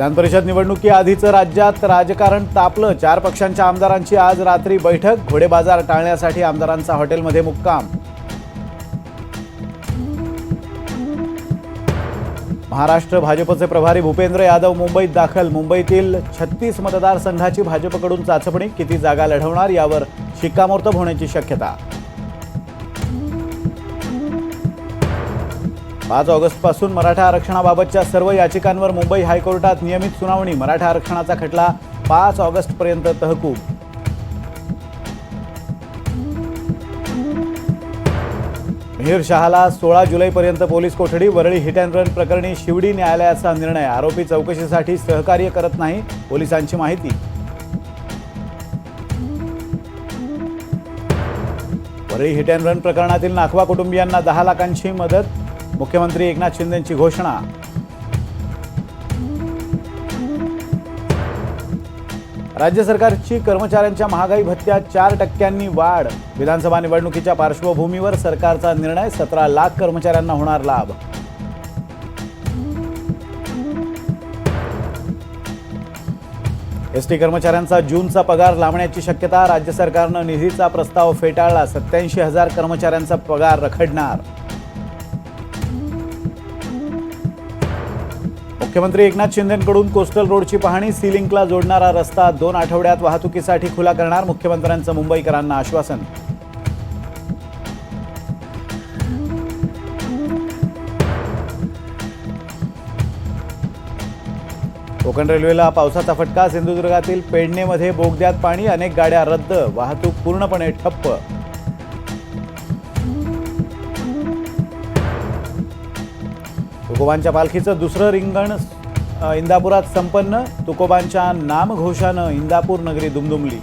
विधान परिषद निवडणुकीआधीचं राज्यात राजकारण तापलं. चार पक्षांच्या आमदारांची आज रात्री बैठक. घोडे बाजार टाळण्यासाठी आमदारांचा हॉटेलमध्ये मुक्काम. महाराष्ट्र भाजपचे प्रभारी भूपेंद्र यादव मुंबईत दाखल. मुंबईतील छत्तीस मतदारसंघाची भाजपकडून चाचपणी. किती जागा लढवणार? यावर शिक्कामोर्तब होण्याची शक्यता. पाच ऑगस्टपासून मराठा आरक्षणाबाबतच्या सर्व याचिकांवर मुंबई हायकोर्टात नियमित सुनावणी. मराठा आरक्षणाचा खटला पाच ऑगस्टपर्यंत तहकूब. मिहीर शहाला सोळा जुलैपर्यंत पोलीस कोठडी वरळी हिट अँड रन प्रकरणी शिवडी न्यायालयाचा निर्णय. आरोपी चौकशीसाठी सहकार्य करत नाही पोलिसांची माहिती. वरळी हिट अँड रन प्रकरणातील नाखवा कुटुंबियांना दहा लाखांची मदत मुख्यमंत्री एकनाथ शिंदेंची घोषणा. राज्य सरकारची कर्मचाऱ्यांच्या महागाई भत्त्यात चार टक्क्यांनी वाढ. विधानसभा निवडणुकीच्या पार्श्वभूमीवर सरकारचा निर्णय सतरा लाख कर्मचाऱ्यांना होणार लाभ. एसटी कर्मचाऱ्यांचा जूनचा पगार लांबण्याची शक्यता राज्य सरकारनं निधीचा प्रस्ताव फेटाळला सत्याऐंशी हजार कर्मचाऱ्यांचा पगार रखडणार. मुख्यमंत्री एकनाथ शिंदेकडून कोस्टल रोडची पाहणी सी लिंकला जोडणारा रस्ता दोन आठवड्यात वाहतुकीसाठी खुला करणार मुख्यमंत्र्यांचं मुंबईकरांना आश्वासन. कोकण रेल्वेला पावसाचा फटका सिंधुदुर्गातील पेडणेमध्ये बोगद्यात पाणी अनेक गाड्या रद्द वाहतूक पूर्णपणे ठप्प. तुकोबांच्या पालखीचं दुसरं रिंगण इंदापुरात संपन्न. तुकोबांच्या नामघोषानं इंदापूर नगरी दुमदुमली.